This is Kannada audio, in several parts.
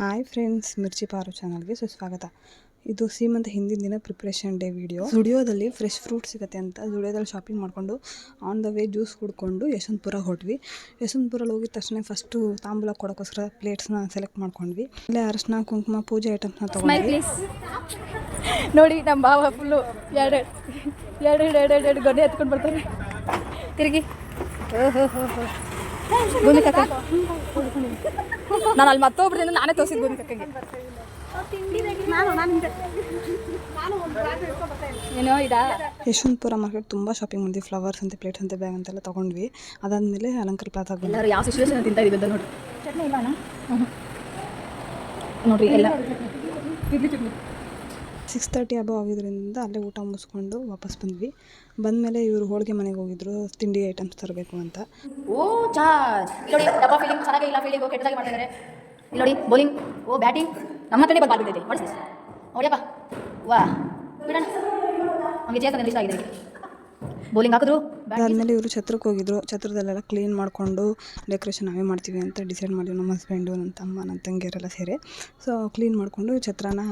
ಹಾಯ್ ಫ್ರೆಂಡ್ಸ್ ಮಿರ್ಚಿ ಪಾರು ಚಾನಲ್ಗೆ ಸುಸ್ವಾಗತ. ಇದು ಸೀಮಂತ ಹಿಂದಿನ ದಿನ ಪ್ರಿಪ್ರೇಷನ್ ಡೇ ವಿಡಿಯೋ ಸ್ಟುಡಿಯೋದಲ್ಲಿ ಫ್ರೆಶ್ ಫ್ರೂಟ್ ಸಿಗುತ್ತೆ ಅಂತ ಜುಡಿಯೋದಲ್ಲಿ ಶಾಪಿಂಗ್ ಮಾಡಿಕೊಂಡು ಆನ್ ದ ವೇ ಜ್ಯೂಸ್ ಕುಡ್ಕೊಂಡು ಯಶವಂತಪುರ ಹೊಟ್ವಿ. ಯಶವಂತಪುರಲ್ಲಿ ಹೋಗಿದ ತಕ್ಷಣ ಫಸ್ಟು ತಾಂಬೂಲ ಕೊಡೋಕ್ಕೋಸ್ಕರ ಪ್ಲೇಟ್ಸ್ನ ಸೆಲೆಕ್ಟ್ ಮಾಡ್ಕೊಂಡ್ವಿ. ಅಲ್ಲೇ ಅರಶಿನ ಕುಂಕುಮ ಪೂಜೆ ಐಟಮ್ಸ್ನ ತಗೊಂಡ್ವಿ. ನೋಡಿ ನಮ್ಮ ಬಾವ ಫುಲ್ಲು ಎರಡು ಎರಡು ಎರಡು ಎರಡು ಎರಡು ಗೊಡ್ಡೆ ಎತ್ಕೊಂಡು ಬರ್ತಾರೆ ತಿರುಗಿ. ಭೂಮಿ ಕಕ್ಕ ನಾನು ಅಲ್ಲಿ ಮತ್ತೊಬ್ರಿಂದ ನಾನೇ ತೋರಿಸಿದ್ದು ಬೂಂದಿ ಕಕ್ಕಂಗೆ ಏನೋ ಇದಾ? ಯಶವಂತಪುರ ಮಾರ್ಕೆಟ್ ತುಂಬ ಶಾಪಿಂಗ್ ಮಾಡಿದ್ವಿ ಫ್ಲವರ್ಸ್ ಅಂತ ಪ್ಲೇಟ್ ಅಂತ ಬ್ಯಾಗ್ ಅಂತೆಲ್ಲ ತೊಗೊಂಡ್ವಿ. ಅದಾದಮೇಲೆ ಅಲಂಕಾರ ಪ್ಲಾಸ್ ಆಗಿ ಎಲ್ಲರೂ ಯಾವ ಸಿಚುವೇಶನ್ ತಿಂತಾ ಇದೀವಿ ಅಂತ ನೋಡ್ರಿ ಚಟ್ನಿ ಇಲ್ಲ ನೋಡ್ರಿ ಎಲ್ಲ. ಸಿಕ್ಸ್ ತರ್ಟಿ ಅಬೋ ಆಗಿದ್ದರಿಂದ ಅಲ್ಲೇ ಊಟ ಮುಗಿಸ್ಕೊಂಡು ವಾಪಸ್ ಬಂದ್ವಿ. ಬಂದಮೇಲೆ ಇವರು ಹೋಳಿಗೆ ಮನೆಗೆ ಹೋಗಿದ್ರು, ತಿಂಡಿ ಐಟಮ್ಸ್ ತರಬೇಕು ಅಂತ. ಓ ಚಾ ನೋಡಿ ಡಬ್ಬ ಫೀಲಿಂಗ್ ಚೆನ್ನಾಗಿ ಇಲ್ಲ ಫೀಲಿಂಗ್ ಕೆಟ್ಟದಾಗಿ ಮಾಡ್ತಾ ಇದ್ದಾರೆ ಇಲ್ಲಿ ನೋಡಿ ಬೌಲಿಂಗ್ ಓ ಬ್ಯಾಟಿಂಗ್ ನಮ್ಮ ಕಡೆ ಬಂದು ವಾಟ್ಸ್ ದಿಸ್ ನೋಡಿಯಪ್ಪ, ವಾ, ಬಿಡೋಣ. ನಮಗೆ ಚೇತನ ಇಷ್ಟ ಆಗಿದೆ ಬೌಲಿಂಗ್ ಹಾಕಿದ್ರು? ಅದಾದಮೇಲೆ ಇವರು ಛತ್ರಕ್ಕೆ ಹೋಗಿದ್ರು. ಛತ್ರದಲ್ಲೆಲ್ಲ ಕ್ಲೀನ್ ಮಾಡಿಕೊಂಡು ಡೆಕೋರೇಷನ್ ನಾವೇ ಮಾಡ್ತೀವಿ ಅಂತ ಡಿಸೈಡ್ ಮಾಡಿದ್ವಿ. ನಮ್ಮ ಹಸ್ಬೆಂಡು ನನ್ನ ತಮ್ಮ ನನ್ನ ತಂಗಿಯರೆಲ್ಲ ಸೇರಿ. ಸೊ ಕ್ಲೀನ್ ಮಾಡಿಕೊಂಡು ಛತ್ರನ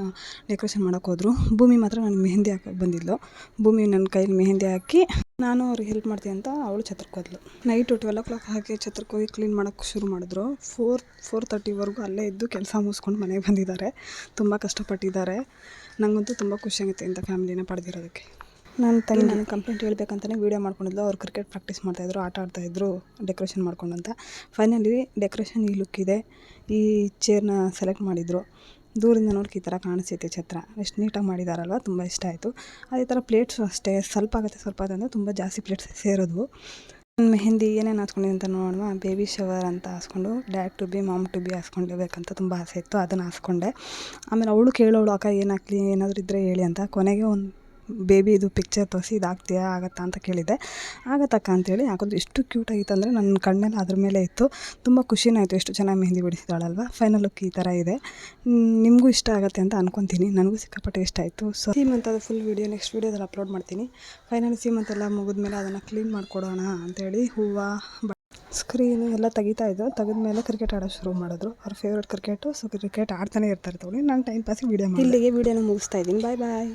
ಡೆಕೋರೇಷನ್ ಮಾಡೋಕೆ ಹೋದ್ರು. ಭೂಮಿ ಮಾತ್ರ ನನಗೆ ಮೆಹಂದಿ ಹಾಕಕ್ಕೆ ಬಂದಿದ್ಲು. ಭೂಮಿ ನನ್ನ ಕೈಲಿ ಮೆಹಂದಿ ಹಾಕಿ ನಾನು ಅವ್ರಿಗೆ ಹೆಲ್ಪ್ ಮಾಡ್ತೀನಿ ಅಂತ ಅವಳು ಛತ್ರಕ್ಕೆ ಹೋದ್ಲು. ನೈಟು ಟ್ವೆಲ್ ಓ ಕ್ಲಾಕ್ ಹಾಕಿ ಛತ್ರಕ್ಕೆ ಹೋಗಿ ಕ್ಲೀನ್ ಮಾಡೋಕ್ಕೆ ಶುರು ಮಾಡಿದ್ರು. ಫೋರ್ ಫೋರ್ ತರ್ಟಿವರೆಗೂ ಅಲ್ಲೇ ಇದ್ದು ಕೆಲಸ ಮುಗಿಸ್ಕೊಂಡು ಮನೆಗೆ ಬಂದಿದ್ದಾರೆ. ತುಂಬ ಕಷ್ಟಪಟ್ಟಿದ್ದಾರೆ. ನನಗಂತೂ ತುಂಬ ಖುಷಿಯಾಗುತ್ತೆ ಇಂಥ ಫ್ಯಾಮಿಲಿನ ಪಡೆದಿರೋದಕ್ಕೆ. ನನ್ನ ತಂಗಿ ನನಗೆ ಕಂಪ್ಲೇಂಟ್ ಹೇಳ್ಬೇಕಂತಲೇ ವೀಡಿಯೋ ಮಾಡ್ಕೊಂಡಿದ್ಲು. ಅವ್ರು ಕ್ರಿಕೆಟ್ ಪ್ರಾಕ್ಟೀಸ್ ಮಾಡ್ತಾಯಿದ್ರು ಆಟ ಆಡ್ತಾಯಿದ್ರು ಡೆಕೋರೇಷನ್ ಮಾಡ್ಕೊಂಡಂತ. ಅಂತ ಫೈನಲಿ ಡೆಕೋರೇಷನ್ ಈ ಲುಕ್ ಇದೆ. ಈ ಚೇರ್ನ ಸೆಲೆಕ್ಟ್ ಮಾಡಿದರು. ದೂರದಿಂದ ನೋಡಿ ಈ ಥರ ಕಾಣಿಸ್ತೈತೆ ಛತ್ರ. ಎಷ್ಟು ನೀಟಾಗಿ ಮಾಡಿದಾರಲ್ವ ತುಂಬ ಇಷ್ಟ ಆಯಿತು. ಅದೇ ಥರ ಪ್ಲೇಟ್ಸು ಅಷ್ಟೇ. ಸ್ವಲ್ಪ ಆಗುತ್ತೆ ಸ್ವಲ್ಪ ಆಗುತ್ತೆ ತುಂಬ ಜಾಸ್ತಿ ಪ್ಲೇಟ್ಸ್ ಸೇರೋದು. ನನ್ನ ಮೆಹಂದಿ ಏನೇನು ಹಾಸ್ಕೊಂಡಿದೆ ಅಂತ ನೋಡುವ ಬೇಬಿ ಶವರ್ ಅಂತ ಹಾಸ್ಕೊಂಡು dad to be mom to be ಹಾಸ್ಕೊಂಡಿರ್ಬೇಕಂತ ತುಂಬ ಆಸೆ ಇತ್ತು. ಅದನ್ನು ಹಾಸ್ಕೊಂಡೆ. ಆಮೇಲೆ ಅವಳು ಕೇಳೋಳು ಅಕ್ಕ ಏನು ಹಾಕ್ಲಿ? ಏನಾದರೂ ಇದ್ದರೆ ಹೇಳಿ ಅಂತ. ಕೊನೆಗೆ ಒಂದು ಬೇಬಿ ಇದು ಪಿಕ್ಚರ್ ತೋರಿಸಿ ಇದು ಆಗತ್ತಾ ಅಂತ ಕೇಳಿದೆ. ಆಗತ್ತಕ್ಕ ಅಂತೇಳಿ ಹಾಕೋದು ಎಷ್ಟು ಕ್ಯೂಟ್ ಆಗಿತ್ತು ಅಂದರೆ ನನ್ನ ಕಣ್ಣೆಲ್ಲ ಅದ್ರ ಮೇಲೆ ಇತ್ತು. ತುಂಬ ಖುಷಿನ ಆಯಿತು. ಎಷ್ಟು ಚೆನ್ನಾಗಿ ಮೆಹಂದಿ ಬಿಡಿಸಿದಾಳಲ್ವ ಫೈನಲ್ ಲುಕ್ ಈ ಥರ ಇದೆ. ನಿಮಗೂ ಇಷ್ಟ ಆಗುತ್ತೆ ಅಂತ ಅನ್ಕೊತೀನಿ. ನನಗೂ ಸಿಕ್ಕಾಪಟ್ಟೆ ಇಷ್ಟ ಆಯಿತು. ಸೊ ಸೀಮಂತದ ಫುಲ್ ವೀಡಿಯೋ ನೆಕ್ಸ್ಟ್ ವೀಡಿಯೋದಲ್ಲಿ ಅಪ್ಲೋಡ್ ಮಾಡ್ತೀನಿ. ಫೈನಲ್ ಸೀಮಂತೆಲ್ಲ ಮುಗಿದ್ಮೇಲೆ ಅದನ್ನು ಕ್ಲೀನ್ ಮಾಡಿಕೊಡೋಣ ಅಂತೇಳಿ ಹೂವು ಸ್ಕ್ರೀನು ಎಲ್ಲ ತೆಗಿತಾ ಇದ್ರು ತೆಗೆದ್ಮೇಲೆ ಕ್ರಿಕೆಟ್ ಆಡೋ ಶುರು ಮಾಡಿದ್ರು. ಅವ್ರ ಫೇವ್ರೆಟ್ ಕ್ರಿಕೆಟು ಸೊ ಕ್ರಿಕೆಟ್ ಆಡ್ತಾನೆ ಇರ್ತಾರೆ ತಗೊಳ್ಳಿ. ನಾನು ಟೈಮ್ ಪಾಸಿಗೆ ವೀಡಿಯೋ ಇಲ್ಲಿಗೆ ವೀಡಿಯೋನ ಮುಗಿಸ್ತಾ ಇದ್ದೀನಿ. ಬಾಯ್ ಬಾಯ್